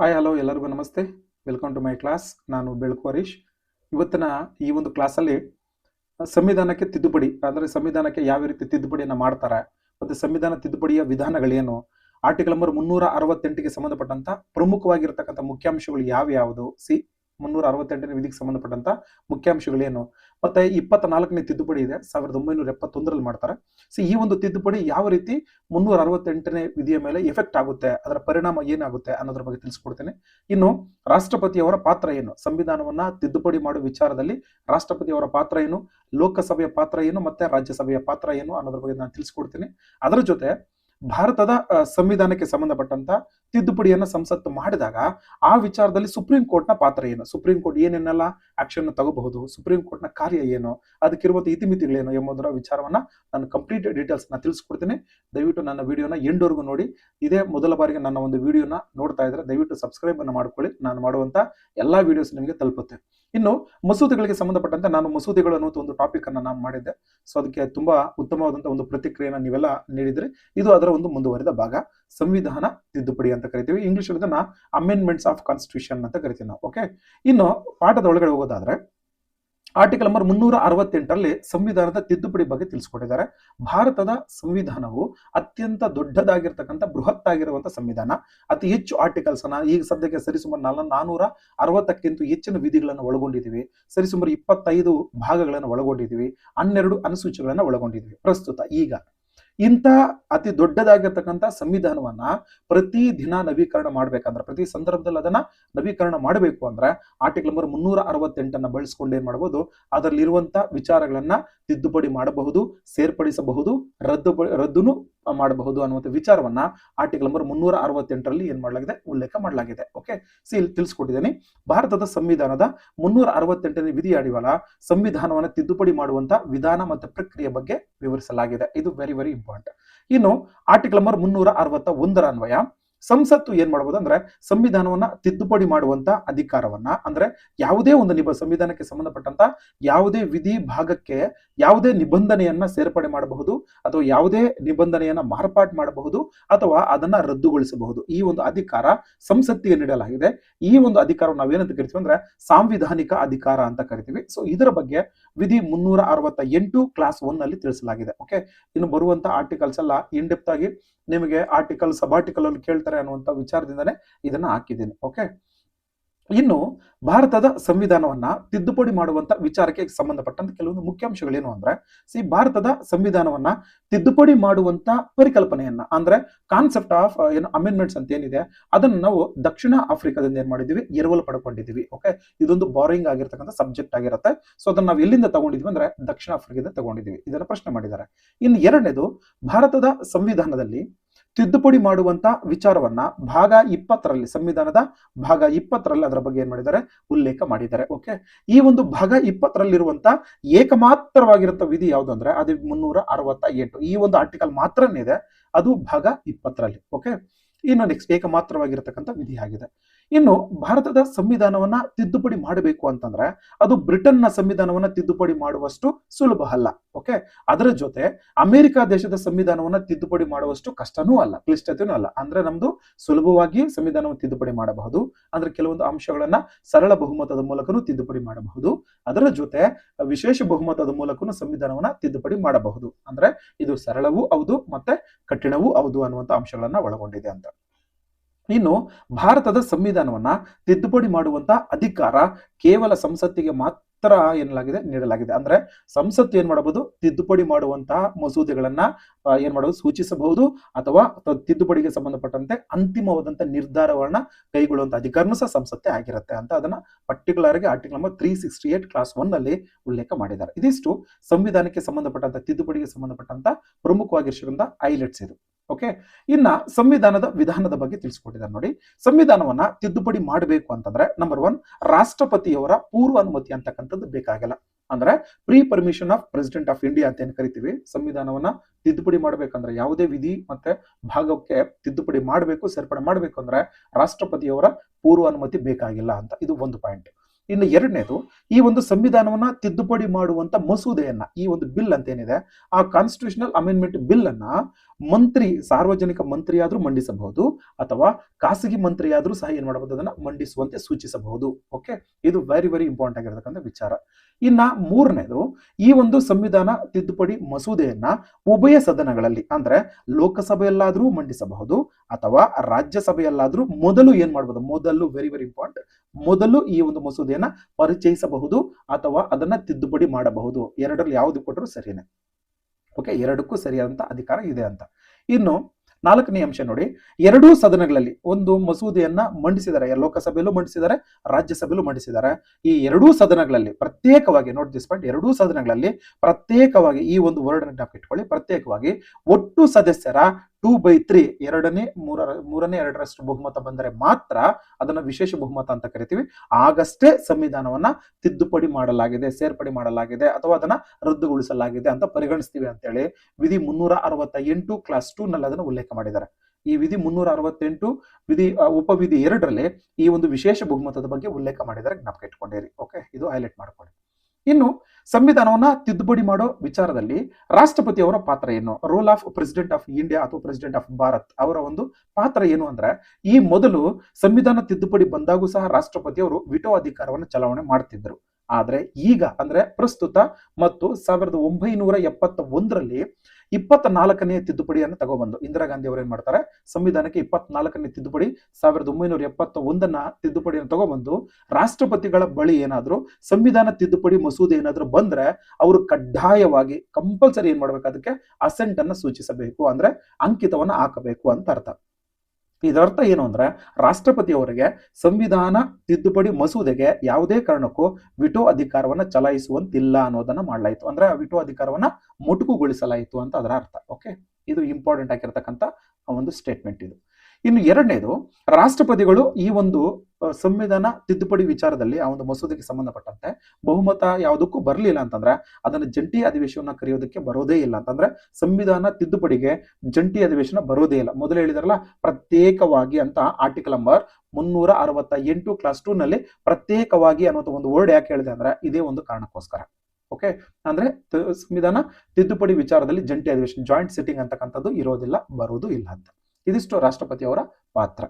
Hi hello ಎಲ್ಲರಿಗೂ ನಮಸ್ತೆ. Welcome to my class ನಾನು ಬೆಳಕು ಹರೀಶ್. ಇವತ್ತಿನ ಈ ಒಂದು ಕ್ಲಾಸಲ್ಲಿ ಸಂವಿಧಾನಕ್ಕೆ ತಿದ್ದುಪಡಿ, ಅಂದರೆ ಸಂವಿಧಾನಕ್ಕೆ ಯಾವ ರೀತಿ ತಿದ್ದುಪಡಿಯನ್ನು ಮಾಡ್ತಾರೆ, ಮತ್ತು ಸಂವಿಧಾನ ತಿದ್ದುಪಡಿಯ ವಿಧಾನಗಳೇನು ಆರ್ಟಿಕಲ್ ನಂಬರ್ ಮುನ್ನೂರ ಅರವತ್ತೆಂಟಿಗೆ ಸಂಬಂಧಪಟ್ಟಂತ ಪ್ರಮುಖವಾಗಿರ್ತಕ್ಕಂಥ ಮುಖ್ಯಾಂಶಗಳು ಯಾವ್ಯಾವುದು? ಸಿ. ಮುನ್ನೂರ ಅರವತ್ತೆಂಟನೇ ವಿಧಿಗೆ ಸಂಬಂಧಪಟ್ಟಂತ ಮುಖ್ಯಾಂಶಗಳೇನು? ಮತ್ತೆ ಇಪ್ಪತ್ತ ನಾಲ್ಕನೇ ತಿದ್ದುಪಡಿ ಇದೆ, ಸಾವಿರದ ಒಂಬೈನೂರ ಎಪ್ಪತ್ತೊಂದರಲ್ಲಿ ಮಾಡ್ತಾರೆ. ಸೊ ಈ ಒಂದು ತಿದ್ದುಪಡಿ ಯಾವ ರೀತಿ ಮುನ್ನೂರ ಅರವತ್ತೆಂಟನೇ ವಿಧಿಯ ಮೇಲೆ ಎಫೆಕ್ಟ್ ಆಗುತ್ತೆ, ಅದರ ಪರಿಣಾಮ ಏನಾಗುತ್ತೆ ಅನ್ನೋದ್ರ ಬಗ್ಗೆ ತಿಳಿಸ್ಕೊಡ್ತೇನೆ. ಇನ್ನು ರಾಷ್ಟ್ರಪತಿಯವರ ಪಾತ್ರ ಏನು? ಸಂವಿಧಾನವನ್ನ ತಿದ್ದುಪಡಿ ಮಾಡುವ ವಿಚಾರದಲ್ಲಿ ರಾಷ್ಟ್ರಪತಿಯವರ ಪಾತ್ರ ಏನು? ಲೋಕಸಭೆಯ ಪಾತ್ರ ಏನು? ಮತ್ತೆ ರಾಜ್ಯಸಭೆಯ ಪಾತ್ರ ಏನು ಅನ್ನೋದ್ರ ಬಗ್ಗೆ ನಾನು ತಿಳಿಸ್ಕೊಡ್ತೀನಿ. ಅದರ ಜೊತೆ ಭಾರತದ ಸಂವಿಧಾನಕ್ಕೆ ಸಂಬಂಧಪಟ್ಟಂತ ತಿದ್ದುಪಡಿಯನ್ನ ಸಂಸತ್ತು ಮಾಡಿದಾಗ ಆ ವಿಚಾರದಲ್ಲಿ ಸುಪ್ರೀಂ ಕೋರ್ಟ್ನ ಪಾತ್ರ ಏನು? ಸುಪ್ರೀಂ ಕೋರ್ಟ್ ಏನೇನೆಲ್ಲ ಆಕ್ಷನ್ ತಗೋಬಹುದು? ಸುಪ್ರೀಂ ಕೋರ್ಟ್ನ ಕಾರ್ಯ ಏನು? ಅದಕ್ಕಿರುವಂತ ಇತಿಮಿತಿಗಳೇನು ಎಂಬುದರ ವಿಚಾರವನ್ನ ನಾನು ಕಂಪ್ಲೀಟ್ ಡೀಟೇಲ್ಸ್ನ ತಿಳಿಸ್ಕೊಡ್ತೀನಿ. ದಯವಿಟ್ಟು ನನ್ನ ವಿಡಿಯೋನ ಎಂಡ್ವರೆಗೂ ನೋಡಿ. ಇದೇ ಮೊದಲ ಬಾರಿಗೆ ನನ್ನ ಒಂದು ವಿಡಿಯೋನ ನೋಡ್ತಾ ಇದ್ರೆ ದಯವಿಟ್ಟು ಸಬ್ಸ್ಕ್ರೈಬ್ ಅನ್ನು ಮಾಡ್ಕೊಳ್ಳಿ. ನಾನು ಮಾಡುವಂತ ಎಲ್ಲಾ ವಿಡಿಯೋಸ್ ನಿಮಗೆ ತಲುಪುತ್ತೆ. ಇನ್ನು ಮಸೂದೆಗಳಿಗೆ ಸಂಬಂಧಪಟ್ಟಂತೆ ನಾನು ಮಸೂದೆಗಳು ಅನ್ನೋ ಒಂದು ಟಾಪಿಕ್ ಅನ್ನ ನಾನು ಮಾಡಿದ್ದೆ. ಸೊ ಅದಕ್ಕೆ ತುಂಬಾ ಉತ್ತಮವಾದಂತಹ ಒಂದು ಪ್ರತಿಕ್ರಿಯೆನ ನೀವೆಲ್ಲ ನೀಡಿದ್ರೆ. ಇದು ಅದರ ಒಂದು ಮುಂದುವರಿದ ಭಾಗ ಸಂವಿಧಾನ ತಿದ್ದುಪಡಿ ಅಂತ ಕರಿತೀವಿ. ಇಂಗ್ಲಿಷ್ ಇದನ್ನ ಅಮೆಂಡ್ಮೆಂಟ್ಸ್ ಆಫ್ ಕಾನ್ಸ್ಟಿಟ್ಯೂಷನ್ ಅಂತ ಕರಿತೀವಿ ನಾವು. ಓಕೆ ಇನ್ನು ಪಾಠದ ಒಳಗಡೆ ಹೋಗೋದಾದ್ರೆ ಆರ್ಟಿಕಲ್ ನಂಬರ್ ಮುನ್ನೂರ ಅರವತ್ತೆಂಟರಲ್ಲಿ ಸಂವಿಧಾನದ ತಿದ್ದುಪಡಿ ಬಗ್ಗೆ ತಿಳಿಸ್ಕೊಟ್ಟಿದ್ದಾರೆ. ಭಾರತದ ಸಂವಿಧಾನವು ಅತ್ಯಂತ ದೊಡ್ಡದಾಗಿರ್ತಕ್ಕಂಥ ಬೃಹತ್ ಆಗಿರುವಂತಹ ಸಂವಿಧಾನ. ಅತಿ ಹೆಚ್ಚು ಆರ್ಟಿಕಲ್ಸ್ ಅನ್ನ ಈಗ ಸದ್ಯಕ್ಕೆ ಸರಿಸುಮಾರು ನಾಲ್ ನಾನೂರ ಅರವತ್ತಕ್ಕಿಂತ ಹೆಚ್ಚಿನ ವಿಧಿಗಳನ್ನು ಒಳಗೊಂಡಿದ್ದೀವಿ ಸರಿಸುಮಾರು ಇಪ್ಪತ್ತೈದು ಭಾಗಗಳನ್ನು ಒಳಗೊಂಡಿದ್ದೀವಿ ಹನ್ನೆರಡು ಅನುಸೂಚಿಗಳನ್ನು ಒಳಗೊಂಡಿದ್ದೀವಿ ಪ್ರಸ್ತುತ ಈಗ. ಇಂಥ ಅತಿ ದೊಡ್ಡದಾಗಿರ್ತಕ್ಕಂಥ ಸಂವಿಧಾನವನ್ನ ಪ್ರತಿ ದಿನ ನವೀಕರಣ ಮಾಡ್ಬೇಕಂದ್ರೆ, ಪ್ರತಿ ಸಂದರ್ಭದಲ್ಲಿ ಅದನ್ನ ನವೀಕರಣ ಮಾಡಬೇಕು ಅಂದ್ರೆ ಆರ್ಟಿಕಲ್ ನಂಬರ್ ಮುನ್ನೂರ ಅರವತ್ತೆಂಟನ್ನ ಬಳಸ್ಕೊಂಡು ಏನ್ ಮಾಡಬಹುದು ಅದರಲ್ಲಿರುವಂತ ವಿಚಾರಗಳನ್ನ ತಿದ್ದುಪಡಿ ಮಾಡಬಹುದು, ಸೇರ್ಪಡಿಸಬಹುದು ರದ್ದು ರದ್ದುನು ಮಾಡಬಹುದು ಅನ್ನುವಂಥ ವಿಚಾರವನ್ನ ಆರ್ಟಿಕಲ್ ನಂಬರ್ ಮುನ್ನೂರ ಅರವತ್ತೆಂಟರಲ್ಲಿ ಏನ್ ಮಾಡಲಾಗಿದೆ? ಉಲ್ಲೇಖ ಮಾಡಲಾಗಿದೆ. ಓಕೆ ಸಿ ಇಲ್ಲಿ ತಿಳಿಸ್ಕೊಟ್ಟಿದ್ದೀನಿ. ಭಾರತದ ಸಂವಿಧಾನದ ಮುನ್ನೂರ ಅರವತ್ತೆಂಟನೇ ವಿಧಿ ಅಡಿವಲ ಸಂವಿಧಾನವನ್ನು ತಿದ್ದುಪಡಿ ಮಾಡುವಂತ ವಿಧಾನ ಮತ್ತು ಪ್ರಕ್ರಿಯೆ ಬಗ್ಗೆ ವಿವರಿಸಲಾಗಿದೆ. ಇದು ವೆರಿ ವೆರಿ ಇಂಪಾರ್ಟೆಂಟ್ ಇನ್ನು ಆರ್ಟಿಕಲ್ ನಂಬರ್ ಮುನ್ನೂರ ಅರವತ್ತ ಒಂದರ ಅನ್ವಯ. ಸಂಸತ್ತು ಏನ್ ಮಾಡಬಹುದು ಅಂದ್ರೆ ಸಂವಿಧಾನವನ್ನ ತಿದ್ದುಪಡಿ ಮಾಡುವಂತ ಅಧಿಕಾರವನ್ನ, ಅಂದ್ರೆ ಯಾವುದೇ ಒಂದು ನಿಬ, ಸಂವಿಧಾನಕ್ಕೆ ಸಂಬಂಧಪಟ್ಟಂತ ಯಾವುದೇ ವಿಧಿ ಭಾಗಕ್ಕೆ ಯಾವುದೇ ನಿಬಂಧನೆಯನ್ನ ಸೇರ್ಪಡೆ ಮಾಡಬಹುದು, ಅಥವಾ ಯಾವುದೇ ನಿಬಂಧನೆಯನ್ನ ಮಾರ್ಪಾಟ್ ಮಾಡಬಹುದು, ಅಥವಾ ಅದನ್ನ ರದ್ದುಗೊಳಿಸಬಹುದು. ಈ ಒಂದು ಅಧಿಕಾರ ಸಂಸತ್ತಿಗೆ ನೀಡಲಾಗಿದೆ. ಈ ಒಂದು ಅಧಿಕಾರ ನಾವೇನಂತ ಕರಿತೀವಿ ಅಂದ್ರೆ ಸಾಂವಿಧಾನಿಕ ಅಧಿಕಾರ ಅಂತ ಕರಿತೀವಿ. ಸೊ ಇದರ ಬಗ್ಗೆ ವಿಧಿ ಮುನ್ನೂರ ಅರವತ್ತ ಎಂಟು ಕ್ಲಾಸ್ ಒನ್ ಅಲ್ಲಿ ತಿಳಿಸಲಾಗಿದೆ. ಓಕೆ ಇನ್ನು ಬರುವಂತ ಆರ್ಟಿಕಲ್ಸ್ ಎಲ್ಲ ಇನ್ ಆಗಿ ನಿಮಗೆ ಆರ್ಟಿಕಲ್ ಸಬ್ ಆರ್ಟಿಕಲ್ ಅಲ್ಲಿ ಕೇಳ್ತಾರೆ ಅನ್ನುವಂತ ವಿಚಾರದಿಂದನೇ ಇದನ್ನ ಹಾಕಿದ್ದೀನಿ ಓಕೆ ಇನ್ನು ಭಾರತದ ಸಂವಿಧಾನವನ್ನ ತಿದ್ದುಪಡಿ ಮಾಡುವಂತ ವಿಚಾರಕ್ಕೆ ಸಂಬಂಧಪಟ್ಟಂತ ಕೆಲವೊಂದು ಮುಖ್ಯಾಂಶಗಳೇನು ಅಂದ್ರೆ ಸಿ ಭಾರತದ ಸಂವಿಧಾನವನ್ನ ತಿದ್ದುಪಡಿ ಮಾಡುವಂತ ಪರಿಕಲ್ಪನೆಯನ್ನ, ಅಂದ್ರೆ ಕಾನ್ಸೆಪ್ಟ್ ಆಫ್ ಏನು ಅಮೆಂಡ್ಮೆಂಟ್ಸ್ ಅಂತ ಏನಿದೆ, ಅದನ್ನ ನಾವು ದಕ್ಷಿಣ ಆಫ್ರಿಕಾದಿಂದ ಏನ್ ಮಾಡಿದೀವಿ, ಎರವಲು ಪಡ್ಕೊಂಡಿದೀವಿ ಓಕೆ ಇದೊಂದು ಬಾರಿಂಗ್ ಆಗಿರ್ತಕ್ಕಂಥ ಸಬ್ಜೆಕ್ಟ್ ಆಗಿರುತ್ತೆ. ಸೊ ಅದನ್ನ ನಾವು ಎಲ್ಲಿಂದ ತಗೊಂಡಿದ್ವಿ ಅಂದ್ರೆ ದಕ್ಷಿಣ ಆಫ್ರಿಕಾದಿಂದ ತಗೊಂಡಿದೀವಿ. ಇದನ್ನ ಪ್ರಶ್ನೆ ಮಾಡಿದ್ದಾರೆ. ಇನ್ನು ಎರಡನೇದು, ಭಾರತದ ಸಂವಿಧಾನದಲ್ಲಿ ತಿದ್ದುಪಡಿ ಮಾಡುವಂತ ವಿಚಾರವನ್ನ ಭಾಗ ಇಪ್ಪತ್ತರಲ್ಲಿ, ಸಂವಿಧಾನದ ಭಾಗ ಇಪ್ಪತ್ತರಲ್ಲಿ ಅದರ ಬಗ್ಗೆ ಏನ್ ಮಾಡಿದ್ದಾರೆ? ಉಲ್ಲೇಖ ಮಾಡಿದ್ದಾರೆ. ಓಕೆ ಈ ಒಂದು ಭಾಗ ಇಪ್ಪತ್ತರಲ್ಲಿರುವಂತ ಏಕಮಾತ್ರವಾಗಿರುವಂತ ವಿಧಿ ಯಾವುದು ಅಂದ್ರೆ ಅದು ಮುನ್ನೂರ ಅರವತ್ತ ಎಂಟು ಈ ಒಂದು ಆರ್ಟಿಕಲ್ ಮಾತ್ರ ಇದೆ. ಅದು ಭಾಗ ಇಪ್ಪತ್ತರಲ್ಲಿ. ಓಕೆ ಇನ್ನು ನೆಕ್ಸ್ಟ್ ಏಕಮಾತ್ರವಾಗಿರತಕ್ಕಂಥ ವಿಧಿ ಆಗಿದೆ. ಇನ್ನು ಭಾರತದ ಸಂವಿಧಾನವನ್ನ ತಿದ್ದುಪಡಿ ಮಾಡಬೇಕು ಅಂತಂದ್ರೆ ಅದು ಬ್ರಿಟನ್ನ ಸಂವಿಧಾನವನ್ನ ತಿದ್ದುಪಡಿ ಮಾಡುವಷ್ಟು ಸುಲಭ ಅಲ್ಲ ಓಕೆ ಅದರ ಜೊತೆ ಅಮೆರಿಕ ದೇಶದ ಸಂವಿಧಾನವನ್ನ ತಿದ್ದುಪಡಿ ಮಾಡುವಷ್ಟು ಕಷ್ಟನೂ ಅಲ್ಲ ಕ್ಲಿಷ್ಟತೆಯೂ ಅಲ್ಲ. ಅಂದ್ರೆ ನಮ್ದು ಸುಲಭವಾಗಿ ಸಂವಿಧಾನವನ್ನು ತಿದ್ದುಪಡಿ ಮಾಡಬಹುದು. ಅಂದ್ರೆ ಕೆಲವೊಂದು ಅಂಶಗಳನ್ನ ಸರಳ ಬಹುಮತದ ಮೂಲಕನೂ ತಿದ್ದುಪಡಿ ಮಾಡಬಹುದು. ಅದರ ಜೊತೆ ವಿಶೇಷ ಬಹುಮತದ ಮೂಲಕನೂ ಸಂವಿಧಾನವನ್ನ ತಿದ್ದುಪಡಿ ಮಾಡಬಹುದು. ಅಂದ್ರೆ ಇದು ಸರಳವೂ ಹೌದು ಮತ್ತೆ ಕಠಿಣವೂ ಹೌದು ಅನ್ನುವಂತ ಅಂಶಗಳನ್ನ ಒಳಗೊಂಡಿದೆ ಅಂತ. ಇನ್ನು ಭಾರತದ ಸಂವಿಧಾನವನ್ನ ತಿದ್ದುಪಡಿ ಮಾಡುವಂತ ಅಧಿಕಾರ ಕೇವಲ ಸಂಸತ್ತಿಗೆ ಮಾತ್ರ ಏನಲಾಗಿದೆ ನೀಡಲಾಗಿದೆ. ಅಂದ್ರೆ ಸಂಸತ್ತು ಏನ್ ಮಾಡಬಹುದು? ತಿದ್ದುಪಡಿ ಮಾಡುವಂತಹ ಮಸೂದೆಗಳನ್ನ ಏನ್ ಮಾಡಬಹುದು? ಸೂಚಿಸಬಹುದು ಅಥವಾ ತಿದ್ದುಪಡಿಗೆ ಸಂಬಂಧಪಟ್ಟಂತೆ ಅಂತಿಮವಾದಂತಹ ನಿರ್ಧಾರಗಳನ್ನ ಕೈಗೊಳ್ಳುವಂತ ಅಧಿಕಾರನೂ ಸಹ ಸಂಸತ್ತೇ ಆಗಿರುತ್ತೆ ಅಂತ ಅದನ್ನ ಪರ್ಟಿಕ್ಯುಲರ್ ಆಗಿ article number three sixty eight clause one ಅಲ್ಲಿ ಉಲ್ಲೇಖ ಮಾಡಿದ್ದಾರೆ. ಇದಿಷ್ಟು ಸಂವಿಧಾನಕ್ಕೆ ಸಂಬಂಧಪಟ್ಟಂತ, ತಿದ್ದುಪಡಿಗೆ ಸಂಬಂಧಪಟ್ಟಂತ ಪ್ರಮುಖವಾಗಿರ್ತಕ್ಕಂಥ ಹೈಲೈಟ್ಸ್ ಇದು. ಓಕೆ ಇನ್ನ ಸಂವಿಧಾನದ ವಿಧಾನದ ಬಗ್ಗೆ ತಿಳಿಸ್ಕೊಟ್ಟಿದ್ದಾರೆ ನೋಡಿ. ಸಂವಿಧಾನವನ್ನ ತಿದ್ದುಪಡಿ ಮಾಡಬೇಕು ಅಂತಂದ್ರೆ ನಂಬರ್ ಒನ್ ರಾಷ್ಟ್ರಪತಿಯವರ ಪೂರ್ವ ಅನುಮತಿ ಅಂತಕ್ಕಂಥದ್ದು ಬೇಕಾಗಿಲ್ಲ. ಅಂದ್ರೆ pre permission of president of India ಅಂತ ಏನು ಕರಿತೀವಿ? ಸಂವಿಧಾನವನ್ನ ತಿದ್ದುಪಡಿ ಮಾಡ್ಬೇಕಂದ್ರೆ ಯಾವುದೇ ವಿಧಿ ಮತ್ತೆ ಭಾಗಕ್ಕೆ ತಿದ್ದುಪಡಿ ಮಾಡಬೇಕು, ಸೇರ್ಪಡೆ ಮಾಡಬೇಕು ಅಂದ್ರೆ ರಾಷ್ಟ್ರಪತಿಯವರ ಪೂರ್ವ ಅನುಮತಿ ಬೇಕಾಗಿಲ್ಲ ಅಂತ. ಇದು ಒಂದು ಪಾಯಿಂಟ್ ಇನ್ನು ಎರಡನೇದು, ಈ ಒಂದು ಸಂವಿಧಾನವನ್ನ ತಿದ್ದುಪಡಿ ಮಾಡುವಂತ ಮಸೂದೆಯನ್ನ, ಈ ಒಂದು ಬಿಲ್ ಅಂತ ಏನಿದೆ ಆ ಕಾನ್ಸ್ಟಿಟ್ಯೂಷನಲ್ ಅಮೆಂಡ್ಮೆಂಟ್ ಬಿಲ್ ಅನ್ನ ಮಂತ್ರಿ, ಸಾರ್ವಜನಿಕ ಮಂತ್ರಿಯಾದ್ರೂ ಮಂಡಿಸಬಹುದು, ಅಥವಾ ಖಾಸಗಿ ಮಂತ್ರಿಯಾದ್ರೂ ಸಹ ಏನ್ ಮಾಡಬಹುದು ಅದನ್ನ ಮಂಡಿಸುವಂತೆ ಸೂಚಿಸಬಹುದು. ಓಕೆ ಇದು ವೆರಿ ವೆರಿ ಇಂಪಾರ್ಟೆಂಟ್ ಆಗಿರತಕ್ಕಂಥ ವಿಚಾರ. ಇನ್ನ ಮೂರನೇದು, ಈ ಒಂದು ಸಂವಿಧಾನ ತಿದ್ದುಪಡಿ ಮಸೂದೆಯನ್ನ ಉಭಯ ಸದನಗಳಲ್ಲಿ, ಅಂದ್ರೆ ಲೋಕಸಭೆಯಲ್ಲಾದ್ರೂ ಮಂಡಿಸಬಹುದು, ಅಥವಾ ರಾಜ್ಯಸಭೆಯಲ್ಲಾದ್ರೂ ಮೊದಲು ಏನ್ ಮಾಡಬಹುದು ಮೊದಲು ವೆರಿ ವೆರಿ ಇಂಪಾರ್ಟೆಂಟ್ ಮೊದಲು ಈ ಒಂದು ಮಸೂದೆಯನ್ನ ಪರಿಚಯಿಸಬಹುದು ಅಥವಾ ಅದನ್ನ ತಿದ್ದುಪಡಿ ಮಾಡಬಹುದು. ಎರಡರಲ್ಲಿ ಯಾವುದು ಕೊಟ್ಟರು ಸರಿನೇ. ಓಕೆ ಎರಡಕ್ಕೂ ಸರಿಯಾದಂತ ಅಧಿಕಾರ ಇದೆ ಅಂತ. ಇನ್ನು ನಾಲ್ಕನೇ ಅಂಶ ನೋಡಿ, ಎರಡೂ ಸದನಗಳಲ್ಲಿ ಒಂದು ಮಸೂದೆಯನ್ನ ಮಂಡಿಸಿದ್ದಾರೆ. ಲೋಕಸಭೆಯಲ್ಲೂ ಮಂಡಿಸಿದ್ದಾರೆ, ರಾಜ್ಯಸಭೆಯಲ್ಲೂ ಮಂಡಿಸಿದ್ದಾರೆ. ಈ ಎರಡೂ ಸದನಗಳಲ್ಲಿ ಪ್ರತ್ಯೇಕವಾಗಿ ನೋಟ್ ದಿಸ್ ಪಾಯಿಂಟ್ ಎರಡೂ ಸದನಗಳಲ್ಲಿ ಪ್ರತ್ಯೇಕವಾಗಿ ಈ ಒಂದು ವರ್ಡ್ ಇಟ್ಕೊಳ್ಳಿ ಪ್ರತ್ಯೇಕವಾಗಿ ಒಟ್ಟು ಸದಸ್ಯರ ಟೂ ಬೈ ತ್ರೀ ಎರಡನೇ, ಮೂರರ, ಮೂರನೇ, ಎರಡರಷ್ಟು ಬಹುಮತ ಬಂದರೆ ಮಾತ್ರ ಅದನ್ನ ವಿಶೇಷ ಬಹುಮತ ಅಂತ ಕರಿತೀವಿ. ಆಗಷ್ಟೇ ಸಂವಿಧಾನವನ್ನ ತಿದ್ದುಪಡಿ ಮಾಡಲಾಗಿದೆ, ಸೇರ್ಪಡೆ ಮಾಡಲಾಗಿದೆ ಅಥವಾ ಅದನ್ನ ರದ್ದುಗೊಳಿಸಲಾಗಿದೆ ಅಂತ ಪರಿಗಣಿಸ್ತೀವಿ ಅಂತೇಳಿ ವಿಧಿ ಮುನ್ನೂರ ಅರವತ್ತ ಎಂಟು ಕ್ಲಾಸ್ ಟೂ ನಲ್ಲಿ ಅದನ್ನು ಉಲ್ಲೇಖ ಮಾಡಿದ್ದಾರೆ. ಈ ವಿಧಿ ಮುನ್ನೂರ ಅರವತ್ತೆಂಟು ವಿಧಿ ಉಪವಿಧಿ ಎರಡರಲ್ಲಿ ಈ ಒಂದು ವಿಶೇಷ ಬಹುಮತದ ಬಗ್ಗೆ ಉಲ್ಲೇಖ ಮಾಡಿದ್ದಾರೆ ಜ್ಞಾಪಕ ಇಟ್ಕೊಂಡಿರಿ. ಓಕೆ ಇದು ಹೈಲೈಟ್ ಮಾಡ್ಕೊಳ್ಳಿ. ಇನ್ನು ಸಂವಿಧಾನವನ್ನ ತಿದ್ದುಪಡಿ ಮಾಡೋ ವಿಚಾರದಲ್ಲಿ ರಾಷ್ಟ್ರಪತಿ ಅವರ ಪಾತ್ರ ಏನು? Role of president of India ಅಥವಾ ಪ್ರೆಸಿಡೆಂಟ್ ಆಫ್ ಭಾರತ್ ಅವರ ಒಂದು ಪಾತ್ರ ಏನು ಅಂದ್ರೆ, ಈ ಮೊದಲು ಸಂವಿಧಾನ ತಿದ್ದುಪಡಿ ಬಂದಾಗೂ ಸಹ ರಾಷ್ಟ್ರಪತಿ ಅವರು ವಿಟೋ ಅಧಿಕಾರವನ್ನು ಚಲಾವಣೆ ಮಾಡ್ತಿದ್ರು. ಆದ್ರೆ ಈಗ ಅಂದ್ರೆ ಪ್ರಸ್ತುತ ಮತ್ತು ಸಾವಿರದ ಒಂಬೈನೂರ ಎಪ್ಪತ್ತ ಒಂದರಲ್ಲಿ ಇಪ್ಪತ್ನಾಲ್ಕನೇ ತಿದ್ದುಪಡಿಯನ್ನು ತಗೊಬಂದು. ಇಂದಿರಾ ಗಾಂಧಿ ಅವರು ಏನ್ ಮಾಡ್ತಾರೆ? ಸಂವಿಧಾನಕ್ಕೆ ಇಪ್ಪತ್ನಾಲ್ಕನೇ ತಿದ್ದುಪಡಿ, ಸಾವಿರದ ಒಂಬೈನೂರ ಎಪ್ಪತ್ತ ಒಂದನ್ನ ತಿದ್ದುಪಡಿಯನ್ನು ತಗೊಬಂದು, ರಾಷ್ಟ್ರಪತಿಗಳ ಬಳಿ ಏನಾದ್ರು, ಸಂವಿಧಾನ ತಿದ್ದುಪಡಿ ಮಸೂದೆ ಏನಾದ್ರು ಬಂದ್ರೆ, ಅವರು ಕಡ್ಡಾಯವಾಗಿ ಕಂಪಲ್ಸರಿ ಏನ್ ಮಾಡ್ಬೇಕು? ಅದಕ್ಕೆ ಅಸೆಂಟ್ ಅನ್ನ ಸೂಚಿಸಬೇಕು. ಅಂದ್ರೆ ಅಂಕಿತವನ್ನ ಹಾಕಬೇಕು ಅಂತ ಅರ್ಥ. ಇದರರ್ಥ ಏನು ಅಂದ್ರೆ ರಾಷ್ಟ್ರಪತಿ ಅವರಿಗೆ ಸಂವಿಧಾನ ತಿದ್ದುಪಡಿ ಮಸೂದೆಗೆ ಯಾವುದೇ ಕಾರಣಕ್ಕೂ ವಿಟೋ ಅಧಿಕಾರವನ್ನ ಚಲಾಯಿಸುವಂತಿಲ್ಲ ಅನ್ನೋದನ್ನ ಮಾಡಲಾಯಿತು. ಅಂದ್ರೆ ವಿಟೋ ಅಧಿಕಾರವನ್ನ ಮೊಟಕುಗೊಳಿಸಲಾಯಿತು ಅಂತ ಅದರ ಅರ್ಥ. ಓಕೆ ಇದು ಇಂಪಾರ್ಟೆಂಟ್ ಆಗಿರ್ತಕ್ಕಂಥ ಒಂದು ಸ್ಟೇಟ್ಮೆಂಟ್ ಇದು. ಇನ್ನು ಎರಡನೇದು, ರಾಷ್ಟ್ರಪತಿಗಳು ಈ ಒಂದು ಸಂವಿಧಾನ ತಿದ್ದುಪಡಿ ವಿಚಾರದಲ್ಲಿ ಆ ಒಂದು ಮಸೂದೆಗೆ ಸಂಬಂಧಪಟ್ಟಂತೆ ಬಹುಮತ ಯಾವುದಕ್ಕೂ ಬರಲಿಲ್ಲ ಅಂತಂದ್ರೆ ಅದನ್ನ ಜಂಟಿ ಅಧಿವೇಶನ ಕರೆಯೋದಕ್ಕೆ ಬರೋದೇ ಇಲ್ಲ ಅಂತಂದ್ರೆ ಸಂವಿಧಾನ ತಿದ್ದುಪಡಿಗೆ ಜಂಟಿ ಅಧಿವೇಶನ ಬರೋದೇ ಇಲ್ಲ. ಮೊದಲು ಹೇಳಿದಾರಲ್ಲ, ಪ್ರತ್ಯೇಕವಾಗಿ ಅಂತ ಆರ್ಟಿಕಲ್ ನಂಬರ್ ಮುನ್ನೂರ ಅರವತ್ತ ಎಂಟು ಕ್ಲಾಸ್ ಟೂ ನಲ್ಲಿ ಪ್ರತ್ಯೇಕವಾಗಿ ಅನ್ನೋ ಒಂದು ವರ್ಡ್ ಯಾಕೆ ಹೇಳಿದೆ ಅಂದ್ರೆ ಇದೇ ಒಂದು ಕಾರಣಕ್ಕೋಸ್ಕರ. ಓಕೆ ಅಂದ್ರೆ ಸಂವಿಧಾನ ತಿದ್ದುಪಡಿ ವಿಚಾರದಲ್ಲಿ ಜಂಟಿ ಅಧಿವೇಶನ ಜಾಯಿಂಟ್ ಸಿಟ್ಟಿಂಗ್ ಅಂತಕ್ಕಂಥದ್ದು ಇರೋದಿಲ್ಲ, ಬರೋದು ಇಲ್ಲ ಅಂತ. ಇದಿಷ್ಟು ರಾಷ್ಟ್ರಪತಿಯವರ ಪಾತ್ರ.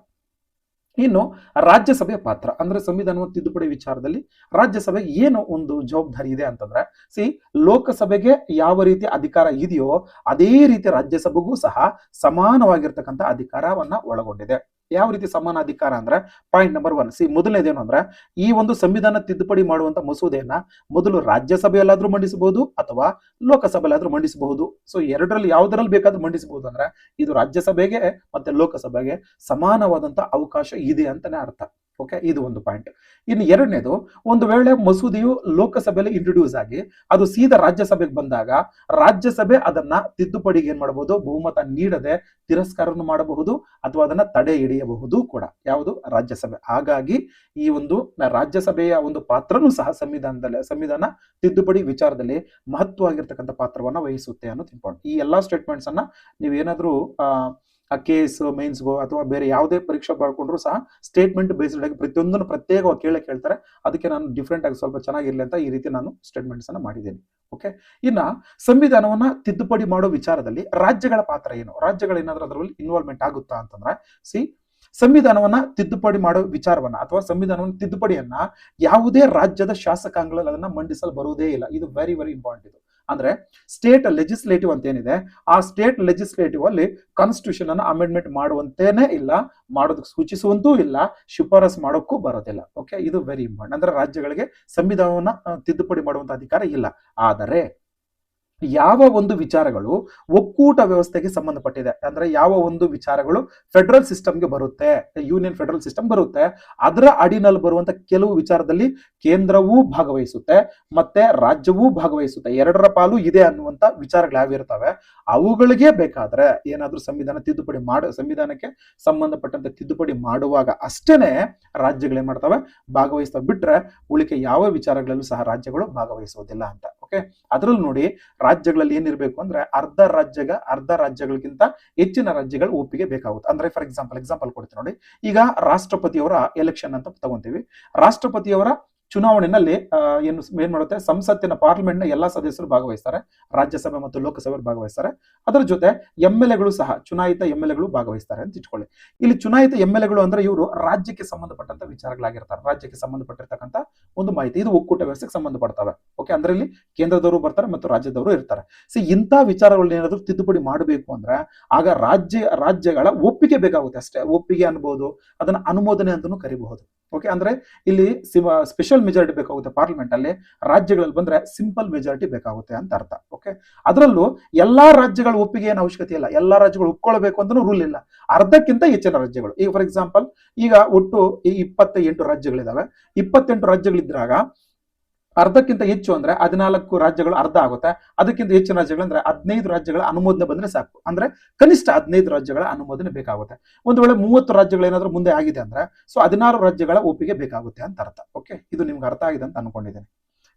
ಇನ್ನು ರಾಜ್ಯಸಭೆಯ ಪಾತ್ರ, ಅಂದ್ರೆ ಸಂವಿಧಾನವನ್ನು ತಿದ್ದುಪಡಿ ವಿಚಾರದಲ್ಲಿ ರಾಜ್ಯಸಭೆಗೆ ಏನು ಒಂದು ಜವಾಬ್ದಾರಿ ಇದೆ ಅಂತಂದ್ರೆ ಸಿ ಲೋಕಸಭೆಗೆ ಯಾವ ರೀತಿ ಅಧಿಕಾರ ಇದೆಯೋ, ಅದೇ ರೀತಿ ರಾಜ್ಯಸಭೆಗೂ ಸಹ ಸಮಾನವಾಗಿರ್ತಕ್ಕಂಥ ಅಧಿಕಾರವನ್ನ ಒಳಗೊಂಡಿದೆ. ಯಾವ ರೀತಿ ಸಮಾನ ಅಧಿಕಾರ ಅಂದ್ರೆ ಪಾಯಿಂಟ್ ನಂಬರ್ ಒನ್ ಸಿ ಮೊದಲನೇದೇನು ಅಂದ್ರೆ ಈ ಒಂದು ಸಂವಿಧಾನ ತಿದ್ದುಪಡಿ ಮಾಡುವಂತ ಮಸೂದೆಯನ್ನ ಮೊದಲು ರಾಜ್ಯಸಭೆಯಲ್ಲಾದ್ರೂ ಮಂಡಿಸಬಹುದು ಅಥವಾ ಲೋಕಸಭೆಯಲ್ಲಾದ್ರೂ ಮಂಡಿಸಬಹುದು. ಸೊ ಎರಡರಲ್ಲಿ ಯಾವ್ದ್ರಲ್ಲಿ ಬೇಕಾದ್ರೂ ಮಂಡಿಸಬಹುದು ಅಂದ್ರೆ ಇದು ರಾಜ್ಯಸಭೆಗೆ ಮತ್ತೆ ಲೋಕಸಭೆಗೆ ಸಮಾನವಾದಂತ ಅವಕಾಶ ಇದೆ ಅಂತಾನೆ ಅರ್ಥ. ಓಕೆ ಇದು ಒಂದು ಪಾಯಿಂಟ್ ಇನ್ನು ಎರಡನೇದು, ಒಂದು ವೇಳೆ ಮಸೂದೆಯು ಲೋಕಸಭೆಯಲ್ಲಿ ಇಂಟ್ರೊಡ್ಯೂಸ್ ಆಗಿ, ಅದು ಸೀದಾ ರಾಜ್ಯಸಭೆಗೆ ಬಂದಾಗ, ರಾಜ್ಯಸಭೆ ಅದನ್ನ ತಿದ್ದುಪಡಿಗೆ ಏನ್ ಮಾಡಬಹುದು? ಬಹುಮತ ನೀಡದೆ ತಿರಸ್ಕಾರವನ್ನು ಮಾಡಬಹುದು ಅಥವಾ ಅದನ್ನ ತಡೆ ಹಿಡಿಯಬಹುದು ಕೂಡ. ಯಾವುದು? ರಾಜ್ಯಸಭೆ. ಹಾಗಾಗಿ ಈ ಒಂದು ರಾಜ್ಯಸಭೆಯ ಒಂದು ಪಾತ್ರನೂ ಸಹ ಸಂವಿಧಾನದಲ್ಲಿ, ಸಂವಿಧಾನ ತಿದ್ದುಪಡಿ ವಿಚಾರದಲ್ಲಿ ಮಹತ್ವವಾಗಿರ್ತಕ್ಕಂಥ ಪಾತ್ರವನ್ನ ವಹಿಸುತ್ತೆ ಅನ್ನೋದು ಇಂಪಾರ್ಟೆಂಟ್ ಈ ಎಲ್ಲಾ ಸ್ಟೇಟ್ಮೆಂಟ್ಸ್ ಅನ್ನ ನೀವೇನಾದ್ರೂ ಕೇಸ್ ಮೈನ್ಸ್ಗೋ ಅಥವಾ ಬೇರೆ ಯಾವುದೇ ಪರೀಕ್ಷೆ ಬರ್ಕೊಂಡ್ರು ಸಹ ಸ್ಟೇಟ್ಮೆಂಟ್ ಬೇಸ್ಡ್ ಆಗಿ ಪ್ರತಿಯೊಂದನ್ನು ಪ್ರತ್ಯೇಕವಾಗಿ ಕೇಳಕ್ಕೆ ಹೇಳ್ತಾರೆ. ಅದಕ್ಕೆ ನಾನು ಡಿಫ್ರೆಂಟ್ ಆಗಿ ಸ್ವಲ್ಪ ಚೆನ್ನಾಗಿರ್ಲಿ ಅಂತ ಈ ರೀತಿ ನಾನು ಸ್ಟೇಟ್ಮೆಂಟ್ಸ್ ಅನ್ನ ಮಾಡಿದ್ದೀನಿ. ಓಕೆ ಇನ್ನ ಸಂವಿಧಾನವನ್ನ ತಿದ್ದುಪಡಿ ಮಾಡೋ ವಿಚಾರದಲ್ಲಿ ರಾಜ್ಯಗಳ ಪಾತ್ರ ಏನು? ರಾಜ್ಯಗಳು ಏನಾದ್ರೂ ಅದರಲ್ಲಿ ಇನ್ವಾಲ್ವ್ಮೆಂಟ್ ಆಗುತ್ತಾ ಅಂತಂದ್ರೆ ಸಿ ಸಂವಿಧಾನವನ್ನ ತಿದ್ದುಪಡಿ ಮಾಡೋ ವಿಚಾರವನ್ನ ಅಥವಾ ಸಂವಿಧಾನವನ್ನ ತಿದ್ದುಪಡಿಯನ್ನ ಯಾವುದೇ ರಾಜ್ಯದ ಶಾಸಕಾಂಗಗಳಲ್ಲಿ ಅದನ್ನ ಮಂಡಿಸಲು ಬರುವುದೇ ಇಲ್ಲ. ಇದು ವೆರಿ ವೆರಿ ಇಂಪಾರ್ಟೆಂಟ್ ಇದು. ಅಂದ್ರೆ ಸ್ಟೇಟ್ ಲೆಜಿಸ್ಲೇಟಿವ್ ಅಂತ ಏನಿದೆ, ಆ ಸ್ಟೇಟ್ ಲೆಜಿಸ್ಲೇಟಿವ್ ಅಲ್ಲಿ ಕಾನ್ಸ್ಟಿಟ್ಯೂಷನ್ ಅನ್ನ ಅಮೆಂಡ್ಮೆಂಟ್ ಮಾಡುವಂತೇನೆ ಇಲ್ಲ, ಮಾಡೋದಕ್ಕೆ ಸೂಚಿಸುವಂತೂ ಇಲ್ಲ, ಶಿಫಾರಸ್ ಮಾಡೋಕ್ಕೂ ಬರೋದಿಲ್ಲ. ಓಕೆ ಇದು ವೆರಿ ಇಂಪಾರ್ಟೆಂಟ್ ಅಂದ್ರೆ ರಾಜ್ಯಗಳಿಗೆ ಸಂವಿಧಾನವನ್ನ ತಿದ್ದುಪಡಿ ಮಾಡುವಂತ ಅಧಿಕಾರ ಇಲ್ಲ. ಆದರೆ ಯಾವ ಒಂದು ವಿಚಾರಗಳು ಒಕ್ಕೂಟ ವ್ಯವಸ್ಥೆಗೆ ಸಂಬಂಧಪಟ್ಟಿದೆ? ಅಂದ್ರೆ ಯಾವ ಒಂದು ವಿಚಾರಗಳು ಫೆಡರಲ್ ಸಿಸ್ಟಮ್ಗೆ ಬರುತ್ತೆ ಯೂನಿಯನ್ ಫೆಡರಲ್ ಸಿಸ್ಟಮ್ ಬರುತ್ತೆ, ಅದರ ಅಡಿನಲ್ಲಿ ಬರುವಂತ ಕೆಲವು ವಿಚಾರದಲ್ಲಿ ಕೇಂದ್ರವೂ ಭಾಗವಹಿಸುತ್ತೆ, ಮತ್ತೆ ರಾಜ್ಯವೂ ಭಾಗವಹಿಸುತ್ತೆ. ಎರಡರ ಪಾಲು ಇದೆ ಅನ್ನುವಂತ ವಿಚಾರಗಳು ಯಾವಿರ್ತವೆ ಅವುಗಳಿಗೆ ಬೇಕಾದ್ರೆ ಏನಾದ್ರೂ ಸಂವಿಧಾನ ತಿದ್ದುಪಡಿ ಮಾಡ, ಸಂವಿಧಾನಕ್ಕೆ ಸಂಬಂಧಪಟ್ಟಂತೆ ತಿದ್ದುಪಡಿ ಮಾಡುವಾಗ ಅಷ್ಟೇನೆ ರಾಜ್ಯಗಳೇನ್ ಮಾಡ್ತವೆ? ಭಾಗವಹಿಸ್ತವೆ. ಬಿಟ್ರೆ ಉಳಿಕೆ ಯಾವ ವಿಚಾರಗಳಲ್ಲೂ ಸಹ ರಾಜ್ಯಗಳು ಭಾಗವಹಿಸುವುದಿಲ್ಲ ಅಂತ. ಓಕೆ ಅದ್ರಲ್ಲಿ ನೋಡಿ ರಾಜ್ಯಗಳಲ್ಲಿ ಏನಿರಬೇಕು ಅಂದ್ರೆ ಅರ್ಧ ರಾಜ್ಯಗ ಅರ್ಧ ರಾಜ್ಯಗಳಿಗಿಂತ ಹೆಚ್ಚಿನ ರಾಜ್ಯಗಳ ಒಪ್ಪಿಗೆ ಬೇಕಾಗುತ್ತೆ. ಅಂದ್ರೆ ಫಾರ್ ಎಕ್ಸಾಂಪಲ್ ಎಕ್ಸಾಂಪಲ್ ಕೊಡ್ತೀನಿ ನೋಡಿ. ಈಗ ರಾಷ್ಟ್ರಪತಿಯವರ ಎಲೆಕ್ಷನ್ ಅಂತ ತಗೊಂತೀವಿ. ರಾಷ್ಟ್ರಪತಿಯವರ ಚುನಾವಣೆಯಲ್ಲಿ ಏನು ಏನ್ ಮಾಡುತ್ತೆ, ಸಂಸತ್ತಿನ ಪಾರ್ಲಿಮೆಂಟ್ನ ಎಲ್ಲಾ ಸದಸ್ಯರು ಭಾಗವಹಿಸ್ತಾರೆ, ರಾಜ್ಯಸಭೆ ಮತ್ತು ಲೋಕಸಭೆ ಭಾಗವಹಿಸ್ತಾರೆ. ಅದರ ಜೊತೆ ಎಂ ಎಲ್ ಎಗಳು ಸಹ, ಚುನಾಯಿತ ಎಂ ಎಲ್ ಎಗಳು ಭಾಗವಹಿಸ್ತಾರೆ ಅಂತ ಇಟ್ಕೊಳ್ಳಿ. ಇಲ್ಲಿ ಚುನಾಯಿತ ಎಂ ಎಲ್ ಎಗಳು ಅಂದ್ರೆ ಇವರು ರಾಜ್ಯಕ್ಕೆ ಸಂಬಂಧಪಟ್ಟಂತ ವಿಚಾರಗಳಾಗಿರ್ತಾರೆ, ರಾಜ್ಯಕ್ಕೆ ಸಂಬಂಧಪಟ್ಟಿರ್ತಕ್ಕಂಥ ಒಂದು ಮಾಹಿತಿ. ಇದು ಒಕ್ಕೂಟ ವ್ಯವಸ್ಥೆಗೆ ಸಂಬಂಧಪಡ್ತವೆ. ಓಕೆ, ಅಂದ್ರೆ ಇಲ್ಲಿ ಕೇಂದ್ರದವರು ಬರ್ತಾರೆ ಮತ್ತು ರಾಜ್ಯದವರು ಇರ್ತಾರೆ. ಸಿ, ಇಂಥ ವಿಚಾರಗಳನ್ನ ಏನಾದ್ರು ತಿದ್ದುಪಡಿ ಮಾಡಬೇಕು ಅಂದ್ರೆ ಆಗ ರಾಜ್ಯ, ರಾಜ್ಯಗಳ ಒಪ್ಪಿಗೆ ಬೇಕಾಗುತ್ತೆ ಅಷ್ಟೇ. ಒಪ್ಪಿಗೆ ಅನ್ಬೋದು, ಅದನ್ನ ಅನುಮೋದನೆ ಅಂತಾನೂ ಕರಿಬಹುದು. ಓಕೆ ಅಂದ್ರೆ ಇಲ್ಲಿ ಸ್ಪೆಷಲ್ ಮೆಜಾರಿಟಿ ಬೇಕಾಗುತ್ತೆ ಪಾರ್ಲಿಮೆಂಟ್ ಅಲ್ಲಿ, ರಾಜ್ಯಗಳಲ್ಲಿ ಬಂದ್ರೆ ಸಿಂಪಲ್ ಮೆಜಾರಿಟಿ ಬೇಕಾಗುತ್ತೆ ಅಂತ ಅರ್ಥ. ಓಕೆ ಅದರಲ್ಲೂ ಎಲ್ಲಾ ರಾಜ್ಯಗಳ ಒಪ್ಪಿಗೆ ಏನು ಅವಶ್ಯಕತೆ ಇಲ್ಲ. ಎಲ್ಲಾ ರಾಜ್ಯಗಳು ಒಪ್ಕೊಳ್ಬೇಕು ಅಂತ ರೂಲ್ ಇಲ್ಲ. ಅರ್ಧಕ್ಕಿಂತ ಹೆಚ್ಚಿನ ರಾಜ್ಯಗಳು. ಈಗ ಫಾರ್ ಎಕ್ಸಾಂಪಲ್ ಈಗ ಒಟ್ಟು ಈ ಎಂಟು ರಾಜ್ಯಗಳಿದಾವೆ. ಇಪ್ಪತ್ತೆಂಟು ರಾಜ್ಯಗಳಿದ್ರಾಗ ಅರ್ಧಕ್ಕಿಂತ ಹೆಚ್ಚು ಅಂದ್ರೆ ಹದಿನಾಲ್ಕು ರಾಜ್ಯಗಳು ಅರ್ಧ ಆಗುತ್ತೆ. ಅದಕ್ಕಿಂತ ಹೆಚ್ಚು ರಾಜ್ಯಗಳು ಅಂದ್ರೆ ಹದಿನೈದು ರಾಜ್ಯಗಳ ಅನುಮೋದನೆ ಬಂದ್ರೆ ಸಾಕು. ಅಂದ್ರೆ ಕನಿಷ್ಠ ಹದಿನೈದು ರಾಜ್ಯಗಳ ಅನುಮೋದನೆ ಬೇಕಾಗುತ್ತೆ. ಒಂದು ವೇಳೆ ಮೂವತ್ತು ರಾಜ್ಯಗಳು ಏನಾದ್ರೂ ಮುಂದೆ ಆಗಿದೆ ಅಂದ್ರೆ ಸೊ ಹದಿನಾರು ರಾಜ್ಯಗಳ ಒಪ್ಪಿಗೆ ಬೇಕಾಗುತ್ತೆ ಅಂತ ಅರ್ಥ. ಓಕೆ ಇದು ನಿಮ್ಗೆ ಅರ್ಥ ಆಗಿದೆ ಅಂತ ಅನ್ಕೊಂಡಿದ್ದೇನೆ.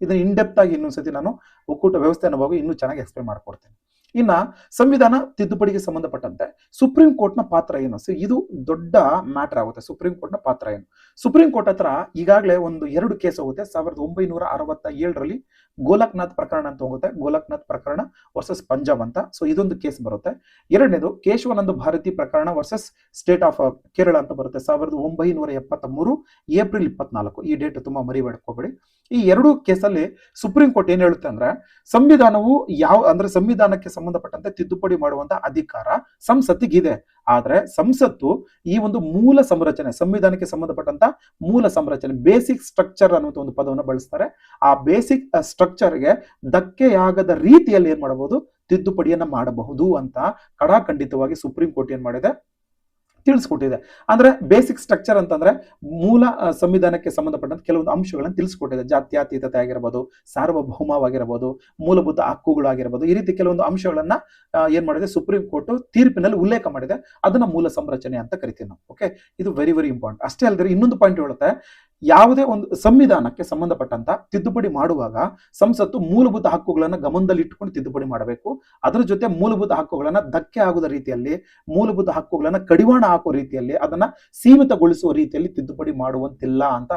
ಇದನ್ನ ಇನ್ ಡೆಪ್ತ್ ಆಗಿ ಇನ್ನೊಂದ್ಸತಿ ನಾನು ಒಕ್ಕೂಟ ವ್ಯವಸ್ಥೆ ಅನ್ನೋ ಇನ್ನೂ ಚೆನ್ನಾಗಿ ಎಕ್ಸ್ಪ್ಲೈನ್ ಮಾಡ್ಕೊಡ್ತೇನೆ. ಇನ್ನ ಸಂವಿಧಾನ ತಿದ್ದುಪಡಿಗೆ ಸಂಬಂಧಪಟ್ಟಂತೆ ಸುಪ್ರೀಂ ಕೋರ್ಟ್ನ ಪಾತ್ರ ಏನು? ಸೊ ಇದು ದೊಡ್ಡ ಮ್ಯಾಟರ್ ಆಗುತ್ತೆ. ಸುಪ್ರೀಂ ಕೋರ್ಟ್ನ ಪಾತ್ರ ಏನು? ಸುಪ್ರೀಂ ಕೋರ್ಟ್ ಹತ್ರ ಈಗಾಗಲೇ ಒಂದು ಎರಡು ಕೇಸ್ ಹೋಗುತ್ತೆ. ಸಾವಿರದ ಒಂಬೈನೂರ ಅರವತ್ತ ಏಳರಲ್ಲಿ ಗೋಲಕ್ನಾಥ್ ಪ್ರಕರಣ ಅಂತ ಹೋಗುತ್ತೆ. ಗೋಲಕ್ನಾಥ್ ಪ್ರಕರಣ ವರ್ಸಸ್ ಪಂಜಾಬ್ ಅಂತ. ಸೊ ಇದೊಂದು ಕೇಸ್ ಬರುತ್ತೆ. ಎರಡನೇದು ಕೇಶವನಂದ ಭಾರತಿ ಪ್ರಕರಣ ವರ್ಸಸ್ ಸ್ಟೇಟ್ ಆಫ್ ಕೇರಳ ಅಂತ ಬರುತ್ತೆ. ಸಾವಿರದ ಒಂಬೈನೂರ ಎಪ್ಪತ್ತ ಮೂರು ಏಪ್ರಿಲ್ ಇಪ್ಪತ್ನಾಲ್ಕು. ಈ ಡೇಟ್ ತುಂಬಾ ಮರಿಬೇಡ್ಕೋಬೇಡಿ. ಈ ಎರಡು ಕೇಸಲ್ಲಿ ಸುಪ್ರೀಂ ಕೋರ್ಟ್ ಏನ್ ಹೇಳುತ್ತೆ ಅಂದ್ರೆ, ಸಂವಿಧಾನವು ಯಾವ, ಅಂದ್ರೆ ಸಂವಿಧಾನಕ್ಕೆ ಸಂಬಂಧಪಟ್ಟಂತೆ ತಿದ್ದುಪಡಿ ಮಾಡುವಂತ ಅಧಿಕಾರ ಸಂಸತ್ತಿಗಿದೆ. ಆದ್ರೆ ಸಂಸತ್ತು ಈ ಒಂದು ಮೂಲ ಸಂರಚನೆ, ಸಂವಿಧಾನಕ್ಕೆ ಸಂಬಂಧಪಟ್ಟಂತ ಮೂಲ ಸಂರಚನೆ ಬೇಸಿಕ್ ಸ್ಟ್ರಕ್ಚರ್ ಅನ್ನುವಂಥ ಒಂದು ಪದವನ್ನು ಬಳಸ್ತಾರೆ. ಆ ಬೇಸಿಕ್ ಸ್ಟ್ರಕ್ಚರ್ಗೆ ಧಕ್ಕೆಯಾಗದ ರೀತಿಯಲ್ಲಿ ಏನ್ ಮಾಡಬಹುದು? ತಿದ್ದುಪಡಿಯನ್ನ ಮಾಡಬಹುದು ಅಂತ ಕಡಾಖಂಡಿತವಾಗಿ ಸುಪ್ರೀಂ ಕೋರ್ಟ್ ಏನ್ ಮಾಡಿದೆ? ತಿಳಿಸ್ಕೊಟ್ಟಿದೆ. ಅಂದ್ರೆ ಬೇಸಿಕ್ ಸ್ಟ್ರಕ್ಚರ್ ಅಂತಂದ್ರೆ ಮೂಲ ಸಂವಿಧಾನಕ್ಕೆ ಸಂಬಂಧಪಟ್ಟಂತ ಕೆಲವೊಂದು ಅಂಶಗಳನ್ನು ತಿಳಿಸ್ಕೊಟ್ಟಿದೆ. ಜಾತ್ಯಾತೀತತೆ ಆಗಿರ್ಬೋದು, ಸಾರ್ವಭೌಮವಾಗಿರ್ಬೋದು, ಮೂಲಭೂತ ಹಕ್ಕುಗಳಾಗಿರ್ಬೋದು ಈ ರೀತಿ ಕೆಲವೊಂದು ಅಂಶಗಳನ್ನ ಏನು ಮಾಡಿದೆ ಸುಪ್ರೀಂ ಕೋರ್ಟ್ ತೀರ್ಪಿನಲ್ಲಿ ಉಲ್ಲೇಖ ಮಾಡಿದೆ. ಅದನ್ನ ಮೂಲ ಸಂರಚನೆ ಅಂತ ಕರಿತೀವಿ ನಾವು. ಓಕೆ ಇದು ವೆರಿ ವೆರಿ ಇಂಪಾರ್ಟೆಂಟ್ ಅಷ್ಟೇ ಅಲ್ಲದೆ ಇನ್ನೊಂದು ಪಾಯಿಂಟ್ ಹೇಳುತ್ತೆ. ಯಾವುದೇ ಒಂದು ಸಂವಿಧಾನಕ್ಕೆ ಸಂಬಂಧಪಟ್ಟಂತ ತಿದ್ದುಪಡಿ ಮಾಡುವಾಗ ಸಂಸತ್ತು ಮೂಲಭೂತ ಹಕ್ಕುಗಳನ್ನು ಗಮನದಲ್ಲಿ ಇಟ್ಟುಕೊಂಡು ತಿದ್ದುಪಡಿ ಮಾಡಬೇಕು. ಅದರ ಜೊತೆ ಮೂಲಭೂತ ಹಕ್ಕುಗಳನ್ನ ಧಕ್ಕೆ ಆಗುವ ರೀತಿಯಲ್ಲಿ, ಮೂಲಭೂತ ಹಕ್ಕುಗಳನ್ನ ಕಡಿವಾಣ ಹಾಕುವ ರೀತಿಯಲ್ಲಿ ಅದನ್ನ ಸೀಮಿತಗೊಳಿಸುವ ರೀತಿಯಲ್ಲಿ ತಿದ್ದುಪಡಿ ಮಾಡುವಂತಿಲ್ಲ ಅಂತ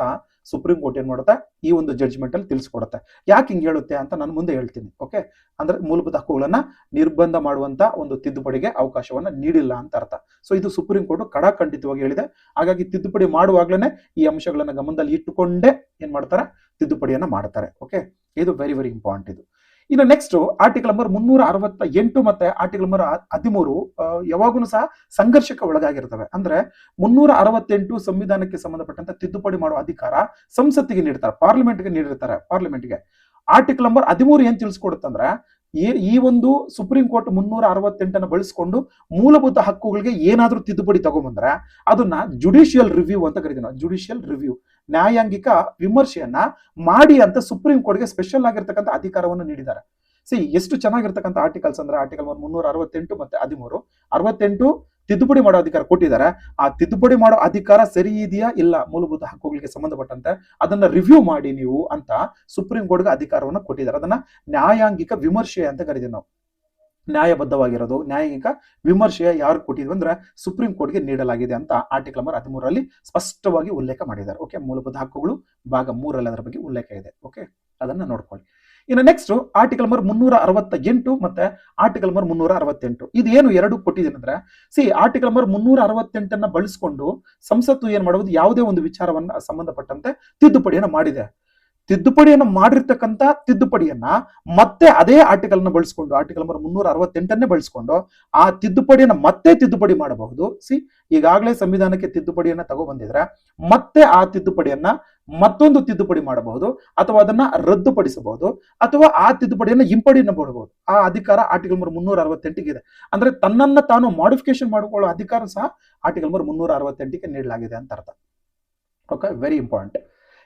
ಸುಪ್ರೀಂ ಕೋರ್ಟ್ ಏನ್ ಮಾಡುತ್ತೆ? ಈ ಒಂದು ಜಡ್ಜ್ಮೆಂಟ್ ಅಲ್ಲಿ ತಿಳಿಸ್ಕೊಡುತ್ತೆ. ಯಾಕೆ ಹಿಂಗೆ ಹೇಳುತ್ತೆ ಅಂತ ನಾನು ಮುಂದೆ ಹೇಳ್ತೀನಿ ಓಕೆ ಅಂದ್ರೆ ಮೂಲಭೂತ ಹಕ್ಕುಗಳನ್ನ ನಿರ್ಬಂಧ ಮಾಡುವಂತ ಒಂದು ತಿದ್ದುಪಡಿಗೆ ಅವಕಾಶವನ್ನ ನೀಡಿಲ್ಲ ಅಂತ ಅರ್ಥ. ಸೊ ಇದು ಸುಪ್ರೀಂ ಕೋರ್ಟ್ ಕಡಾಖಂಡಿತವಾಗಿ ಹೇಳಿದೆ. ಹಾಗಾಗಿ ತಿದ್ದುಪಡಿ ಮಾಡುವಾಗ್ಲೇ ಈ ಅಂಶಗಳನ್ನ ಗಮನದಲ್ಲಿ ಇಟ್ಟುಕೊಂಡೇ ಏನ್ ಮಾಡ್ತಾರೆ? ತಿದ್ದುಪಡಿಯನ್ನ ಮಾಡ್ತಾರೆ ಓಕೆ ಇದು ವೆರಿ ವೆರಿ ಇಂಪಾರ್ಟೆಂಟ್ ಇದು. ಇನ್ನು ನೆಕ್ಸ್ಟ್ ಆರ್ಟಿಕಲ್ ನಂಬರ್ ಮುನ್ನೂರ ಅರವತ್ತ ಎಂಟು ಮತ್ತೆ ಆರ್ಟಿಕಲ್ ನಂಬರ್ ಹದಿಮೂರು ಯಾವಾಗೂ ಸಹ ಸಂಘರ್ಷಕ್ಕೆ ಒಳಗಾಗಿರ್ತವೆ. ಅಂದ್ರೆ ಮುನ್ನೂರ ಅರವತ್ತೆಂಟು ಸಂವಿಧಾನಕ್ಕೆ ಸಂಬಂಧಪಟ್ಟಂತ ತಿದ್ದುಪಡಿ ಮಾಡುವ ಅಧಿಕಾರ ಸಂಸತ್ತಿಗೆ ನೀಡ್ತಾರೆ ಪಾರ್ಲಿಮೆಂಟ್ಗೆ ನೀಡಿರ್ತಾರೆ ಪಾರ್ಲಿಮೆಂಟ್ಗೆ ಆರ್ಟಿಕಲ್ ನಂಬರ್ ಹದಿಮೂರು ಏನ್ ತಿಳಿಸ್ಕೊಡುತ್ತಂದ್ರೆ ಈ ಈ ಒಂದು ಸುಪ್ರೀಂ ಕೋರ್ಟ್ ಮುನ್ನೂರ ಅರವತ್ತೆಂಟನ್ನು ಬಳಸಿಕೊಂಡು ಮೂಲಭೂತ ಹಕ್ಕುಗಳಿಗೆ ಏನಾದರೂ ತಿದ್ದುಪಡಿ ತಗೊಂಬಂದ್ರೆ ಅದನ್ನ ಜುಡಿಷಿಯಲ್ ರಿವ್ಯೂ ಅಂತ ಕರಿತೀವಿ ನಾವು. ಜುಡಿಷಿಯಲ್ ರಿವ್ಯೂ ನ್ಯಾಯಾಂಗಿಕ ವಿಮರ್ಶೆಯನ್ನ ಮಾಡಿ ಅಂತ ಸುಪ್ರೀಂ ಕೋರ್ಟ್ಗೆ ಸ್ಪೆಷಲ್ ಆಗಿರ್ತಕ್ಕಂಥ ಅಧಿಕಾರವನ್ನು ನೀಡಿದ್ದಾರೆ. ಸಿ ಎಷ್ಟು ಚೆನ್ನಾಗಿರ್ತಕ್ಕಂಥ ಆರ್ಟಿಕಲ್ಸ್ ಅಂದ್ರೆ ಆರ್ಟಿಕಲ್ ಮುನ್ನೂರ ಅರವತ್ತೆಂಟು ಮತ್ತೆ ಹದಿಮೂರು. ಅರವತ್ತೆಂಟು ತಿದ್ದುಪಡಿ ಮಾಡೋ ಅಧಿಕಾರ ಕೊಟ್ಟಿದ್ದಾರೆ. ಆ ತಿದ್ದುಪಡಿ ಮಾಡೋ ಅಧಿಕಾರ ಸರಿ ಇದೆಯಾ? ಇಲ್ಲ. ಮೂಲಭೂತ ಹಕ್ಕುಗಳಿಗೆ ಸಂಬಂಧಪಟ್ಟಂತೆ ಅದನ್ನ ರಿವ್ಯೂ ಮಾಡಿ ನೀವು ಅಂತ ಸುಪ್ರೀಂ ಕೋರ್ಟ್ಗೆ ಅಧಿಕಾರವನ್ನು ಕೊಟ್ಟಿದ್ದಾರೆ. ಅದನ್ನ ನ್ಯಾಯಾಂಗಿಕ ವಿಮರ್ಶೆ ಅಂತ ಕರಿತೀವಿ ನಾವು. ನ್ಯಾಯಬದ್ಧವಾಗಿರೋದು, ನ್ಯಾಯಾಂಗಿಕ ವಿಮರ್ಶೆ ಯಾರು ಕೊಟ್ಟಿದ್ವಿ ಅಂದ್ರೆ ಸುಪ್ರೀಂ ಕೋರ್ಟ್ಗೆ ನೀಡಲಾಗಿದೆ ಅಂತ ಆರ್ಟಿಕಲ್ ನಂಬರ್ ಹದಿಮೂರರಲ್ಲಿ ಸ್ಪಷ್ಟವಾಗಿ ಉಲ್ಲೇಖ ಮಾಡಿದ್ದಾರೆ. ಓಕೆ ಮೂಲಭೂತ ಹಕ್ಕುಗಳು ಭಾಗ ಮೂರಲ್ಲಿ ಅದರ ಬಗ್ಗೆ ಉಲ್ಲೇಖ ಇದೆ. ಓಕೆ ಅದನ್ನ ನೋಡ್ಕೊಳ್ಳಿ. ಇನ್ನು ನೆಕ್ಸ್ಟ್ ಆರ್ಟಿಕಲ್ ನಂಬರ್ ಮುನ್ನೂರ ಅರವತ್ತ ಎಂಟು ಮತ್ತೆ ಆರ್ಟಿಕಲ್ ನಂಬರ್ ಮುನ್ನೂರ ಅರವತ್ತೆಂಟು ಇದು ಏನು ಎರಡು ಕೊಟ್ಟಿದ್ದೀನಿ ಅಂದ್ರೆ ಸಿ ಆರ್ಟಿಕಲ್ ನಂಬರ್ ಮುನ್ನೂರ ಅರವತ್ತೆಂಟನ್ನ ಬಳಸಿಕೊಂಡು ಸಂಸತ್ತು ಏನ್ ಮಾಡುವುದು? ಯಾವುದೇ ಒಂದು ವಿಚಾರವನ್ನ ಸಂಬಂಧಪಟ್ಟಂತೆ ತಿದ್ದುಪಡಿಯನ್ನ ಮಾಡಿದೆ. ತಿದ್ದುಪಡಿಯನ್ನು ಮಾಡಿರ್ತಕ್ಕಂಥ ತಿದ್ದುಪಡಿಯನ್ನ ಮತ್ತೆ ಅದೇ ಆರ್ಟಿಕಲ್ ಅನ್ನು ಬಳಸ್ಕೊಂಡು ಆರ್ಟಿಕಲ್ ನಂಬರ್ ಮುನ್ನೂರ ಅರವತ್ತೆಂಟನ್ನೇ ಬಳಸ್ಕೊಂಡು ಆ ತಿದ್ದುಪಡಿಯನ್ನ ಮತ್ತೆ ತಿದ್ದುಪಡಿ ಮಾಡಬಹುದು. ಸಿ ಈಗಾಗಲೇ ಸಂವಿಧಾನಕ್ಕೆ ತಿದ್ದುಪಡಿಯನ್ನ ತಗೊಬಂದಿದ್ರೆ ಮತ್ತೆ ಆ ತಿದ್ದುಪಡಿಯನ್ನ ಮತ್ತೊಂದು ತಿದ್ದುಪಡಿ ಮಾಡಬಹುದು ಅಥವಾ ಅದನ್ನ ರದ್ದುಪಡಿಸಬಹುದು ಅಥವಾ ಆ ತಿದ್ದುಪಡಿಯನ್ನು ಹಿಂಪಡಿಯನ್ನ ಮಾಡಬಹುದು. ಆ ಅಧಿಕಾರ ಆರ್ಟಿಕಲ್ ನಂಬರ್ ಮುನ್ನೂರ ಅರವತ್ತೆಂಟಿಗೆ ಇದೆ ಅಂದ್ರೆ ತನ್ನನ್ನ ತಾನು ಮಾಡಿಫಿಕೇಶನ್ ಮಾಡಿಕೊಳ್ಳೋ ಅಧಿಕಾರ ಸಹ ಆರ್ಟಿಕಲ್ ನಂಬರ್ ಮುನ್ನೂರ ಅರವತ್ತೆಂಟಿಗೆ ನೀಡಲಾಗಿದೆ ಅಂತ ಅರ್ಥ. ಓಕೆ ವೆರಿ ಇಂಪಾರ್ಟೆಂಟ್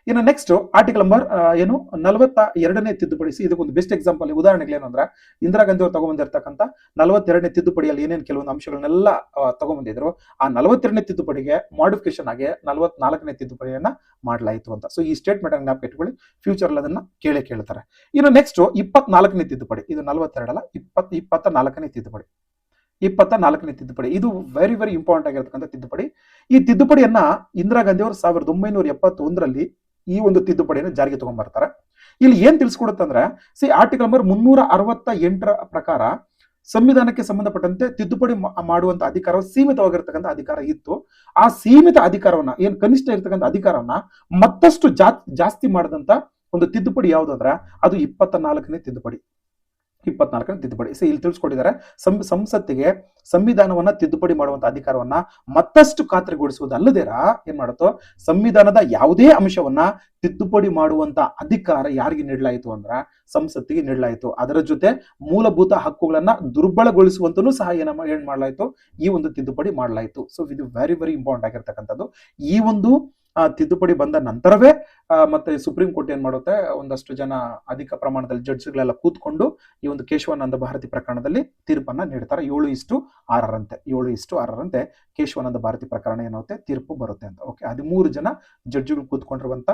ಇನ್ನು ನೆಕ್ಸ್ಟ್ ಆರ್ಟಿಕಲ್ ನಂಬರ್ ಏನು? ನಲವತ್ತ ಎರಡನೇ ತಿದ್ದುಪಡಿ ಸಿ ಇದಕ್ಕೊಂದು ಬೆಸ್ಟ್ ಎಕ್ಸಾಂಪಲ್ ಉದಾಹರಣೆಗಳೇನಂದ್ರೆ ಇಂದಿರಾ ಗಾಂಧಿ ಅವರು ತಗೊಂಡ್ಬಂದಿರ್ತಕ್ಕಂಥ ನಲವತ್ತೆರಡನೇ ತಿದ್ದುಪಡಿಯಲ್ಲಿ ಏನೇನು ಕೆಲವೊಂದು ಅಂಶಗಳನ್ನೆಲ್ಲ ತಗೊಂಡ್ಬಂದಿದ್ರು ಆ ನಲವತ್ತೆರಡನೇ ತಿದ್ದುಪಡಿಗೆ ಮಾಡಿಫಿಕೇಶನ್ ಆಗಿ ನಲವತ್ನಾಲ್ಕನೇ ತಿದ್ದುಪಡಿಯನ್ನ ಮಾಡಲಾಯಿತು ಅಂತ. ಸೊ ಈ ಸ್ಟೇಟ್ಮೆಂಟ್ ಜ್ಞಾಪಕ ಇಟ್ಕೊಳ್ಳಿ. ಫ್ಯೂಚರ್ ಅದನ್ನ ಕೇಳೇ ಕೇಳ್ತಾರೆ. ಇನ್ನು ನೆಕ್ಸ್ಟ್ ಇಪ್ಪತ್ನಾಲ್ಕನೇ ತಿದ್ದುಪಡಿ. ಇದು ನಲವತ್ತೆರಡಲ್ಲ ಇಪ್ಪತ್ ಇಪ್ಪತ್ತ ನಾಲ್ಕನೇ ತಿದ್ದುಪಡಿ. ಇಪ್ಪತ್ತ ನಾಲ್ಕನೇ ತಿದ್ದುಪಡಿ. ಇದು ವೆರಿ ವೆರಿ ಇಂಪಾರ್ಟೆಂಟ್ ಆಗಿರತಕ್ಕಂಥ ತಿದ್ದುಪಡಿ. ಈ ತಿದ್ದುಪಡಿಯನ್ನ ಇಂದಿರಾ ಗಾಂಧಿ ಅವರು ಸಾವಿರದ ಒಂಬೈನೂರ ಎಪ್ಪತ್ತೊಂದರಲ್ಲಿ ಈ ಒಂದು ತಿದ್ದುಪಡಿಯನ್ನು ಜಾರಿಗೆ ತಗೊಂಡ್ಬರ್ತಾರೆ ಇಲ್ಲಿ ಏನ್ ತಿಳಿಸ್ಕೊಡುತ್ತಂದ್ರೆ, ಸಿ ಆರ್ಟಿಕಲ್ ನಂಬರ್ ಮುನ್ನೂರ ಅರವತ್ತ ಎಂಟರ ಪ್ರಕಾರ ಸಂವಿಧಾನಕ್ಕೆ ಸಂಬಂಧಪಟ್ಟಂತೆ ತಿದ್ದುಪಡಿ ಮಾಡುವಂತ ಅಧಿಕಾರ ಸೀಮಿತವಾಗಿರ್ತಕ್ಕಂಥ ಅಧಿಕಾರ ಇತ್ತು. ಆ ಸೀಮಿತ ಅಧಿಕಾರವನ್ನ, ಏನ್ ಕನಿಷ್ಠ ಇರ್ತಕ್ಕಂಥ ಅಧಿಕಾರವನ್ನ ಮತ್ತಷ್ಟು ಜಾಸ್ತಿ ಮಾಡದಂತ ಒಂದು ತಿದ್ದುಪಡಿ ಯಾವುದು ಅದು ಇಪ್ಪತ್ತ ನಾಲ್ಕನೇ ತಿದ್ದುಪಡಿ. ಇಪ್ಪತ್ನಾಲ್ಕನೇ ತಿದ್ದುಪಡಿ. ಸೊ ಇಲ್ಲಿ ತಿಳಿಸ್ಕೊಟ್ಟಿದ್ದಾರೆ ಸಂಸತ್ತಿಗೆ ಸಂವಿಧಾನವನ್ನ ತಿದ್ದುಪಡಿ ಮಾಡುವಂತ ಅಧಿಕಾರವನ್ನ ಮತ್ತಷ್ಟು ಖಾತ್ರಿಗೊಳಿಸುವುದಲ್ಲದೇರ ಏನ್ ಮಾಡುತ್ತೋ, ಸಂವಿಧಾನದ ಯಾವುದೇ ಅಂಶವನ್ನ ತಿದ್ದುಪಡಿ ಮಾಡುವಂತ ಅಧಿಕಾರ ಯಾರಿಗೆ ನೀಡಲಾಯಿತು ಅಂದ್ರ ಸಂಸತ್ತಿಗೆ ನೀಡಲಾಯಿತು. ಅದರ ಜೊತೆ ಮೂಲಭೂತ ಹಕ್ಕುಗಳನ್ನ ದುರ್ಬಲಗೊಳಿಸುವಂತನೂ ಸಹ ಏನ ಏನ್ ಮಾಡಲಾಯಿತು, ಈ ಒಂದು ತಿದ್ದುಪಡಿ ಮಾಡಲಾಯಿತು. ಸೊ ಇದು ವೆರಿ ವೆರಿ ಇಂಪಾರ್ಟೆಂಟ್ ಆಗಿರ್ತಕ್ಕಂಥದ್ದು. ಈ ಒಂದು ತಿದ್ದುಪಡಿ ಬಂದ ನಂತರವೇ ಮತ್ತೆ ಸುಪ್ರೀಂ ಕೋರ್ಟ್ ಏನ್ ಮಾಡುತ್ತೆ, ಒಂದಷ್ಟು ಜನ ಅಧಿಕ ಪ್ರಮಾಣದಲ್ಲಿ ಜಡ್ಜ್ಗಳೆಲ್ಲ ಕೂತ್ಕೊಂಡು ಈ ಒಂದು ಕೇಶವಾನಂದ ಭಾರತಿ ಪ್ರಕರಣದಲ್ಲಿ ತೀರ್ಪನ್ನ ನೀಡ್ತಾರೆ. ಏಳು ಇಷ್ಟು ಆರರಂತೆ, ಏಳು ಇಷ್ಟು ಆರರಂತೆ ಕೇಶವಾನಂದ ಭಾರತಿ ಪ್ರಕರಣ ಏನಾಗುತ್ತೆ, ತೀರ್ಪು ಬರುತ್ತೆ ಅಂತ. ಓಕೆ ಹದಿಮೂರು ಜನ ಜಡ್ಜ್ಗಳು ಕೂತ್ಕೊಂಡಿರುವಂತ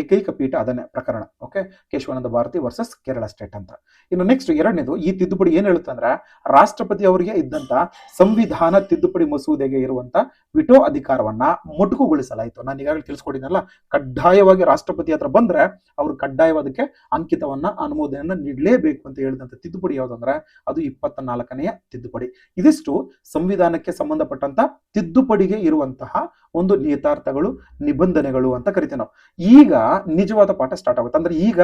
ಏಕೈಕ ಪೀಠ ಅದನ್ನೇ ಪ್ರಕರಣ. Okay Kesavananda Bharati versus Kerala state ಅಂತ. ಇನ್ನು ನೆಕ್ಸ್ಟ್ ಎರಡನೇದು, ಈ ತಿದ್ದುಪಡಿ ಏನ್ ಹೇಳುತ್ತೆ ಅಂದ್ರೆ, ರಾಷ್ಟ್ರಪತಿ ಅವರಿಗೆ ಇದ್ದಂತ ಸಂವಿಧಾನ ತಿದ್ದುಪಡಿ ಮಸೂದೆಗೆ ಇರುವಂತ ವಿಟೋ ಅಧಿಕಾರವನ್ನ ಮೊಟಕುಗೊಳಿಸಲಾಯಿತು. ನಾನು ಈಗಾಗಲೇ ತಿಳಿಸ್ಕೊಟ್ಟಿನಲ್ಲ ಕಡ್ಡಾಯವಾಗಿ ರಾಷ್ಟ್ರಪತಿ ಹತ್ರ ಬಂದ್ರೆ ಅವರು ಕಡ್ಡಾಯವಾದಕ್ಕೆ ಅಂಕಿತವನ್ನ, ಅನುಮೋದನೆಯನ್ನ ನೀಡಲೇಬೇಕು ಅಂತ ಹೇಳಿದಂತ ತಿದ್ದುಪಡಿ ಯಾವ್ದಂದ್ರೆ, ಅದು ಇಪ್ಪತ್ತ ನಾಲ್ಕನೆಯ ತಿದ್ದುಪಡಿ. ಇದಿಷ್ಟು ಸಂವಿಧಾನಕ್ಕೆ ಸಂಬಂಧಪಟ್ಟಂತ ತಿದ್ದುಪಡಿಗೆ ಇರುವಂತಹ ಒಂದು ನಿಯತಾರ್ಥಗಳು, ನಿಬಂಧನೆಗಳು ಅಂತ ಕರಿತೀವಿ ನಾವು. ಈಗ ನಿಜವಾದ ಪಾಠ ಸ್ಟಾರ್ಟ್ ಆಗುತ್ತೆ. ಅಂದ್ರೆ ಈಗ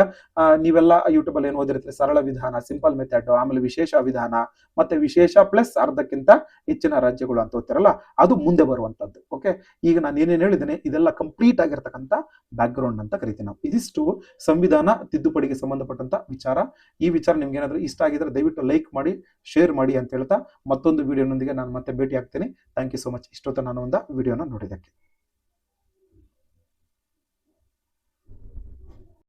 ನೀವೆಲ್ಲ ಯೂಟ್ಯೂಬ್ ಅಲ್ಲಿ ಏನು ಓದಿರ್ತೀರಿ? ಸರಳ ವಿಧಾನ ಸಿಂಪಲ್ ಮೆಥಡ್ ಆಮೇಲೆ ವಿಶೇಷ ವಿಧಾನ, ಮತ್ತೆ ವಿಶೇಷ ಪ್ಲಸ್ ಅರ್ಧಕ್ಕಿಂತ ಹೆಚ್ಚಿನ ರಾಜ್ಯಗಳು ಅಂತ ಓದ್ತಿರಲ್ಲ, ಅದು ಮುಂದೆ ಬರುವಂತದ್ದು. ಓಕೆ ಈಗ ನಾನು ಏನೇನು ಹೇಳಿದ್ದೇನೆ, ಇದೆಲ್ಲ ಕಂಪ್ಲೀಟ್ ಆಗಿರ್ತಕ್ಕಂಥ ಬ್ಯಾಕ್ ಗ್ರೌಂಡ್ ಅಂತ ಕರಿತೀವಿ ನಾವು. ಇದಿಷ್ಟು ಸಂವಿಧಾನ ತಿದ್ದುಪಡಿಗೆ ಸಂಬಂಧಪಟ್ಟಂತ ವಿಚಾರ. ಈ ವಿಚಾರ ನಿಮ್ಗೆ ಏನಾದರೂ ಇಷ್ಟ ಆಗಿದ್ರೆ ದಯವಿಟ್ಟು ಲೈಕ್ ಮಾಡಿ ಶೇರ್ ಮಾಡಿ ಅಂತ ಹೇಳ್ತಾ ಮತ್ತೊಂದು ವಿಡಿಯೋನೊಂದಿಗೆ ನಾನು ಮತ್ತೆ ಭೇಟಿ ಆಗ್ತೇನೆ ಥ್ಯಾಂಕ್ ಯು ಸೊ ಮಚ್ ಇಷ್ಟೊತ್ತು ನಾನು ಒಂದು ವಿಡಿಯೋನ ನೋಡಿದ್ದಕ್ಕೆ.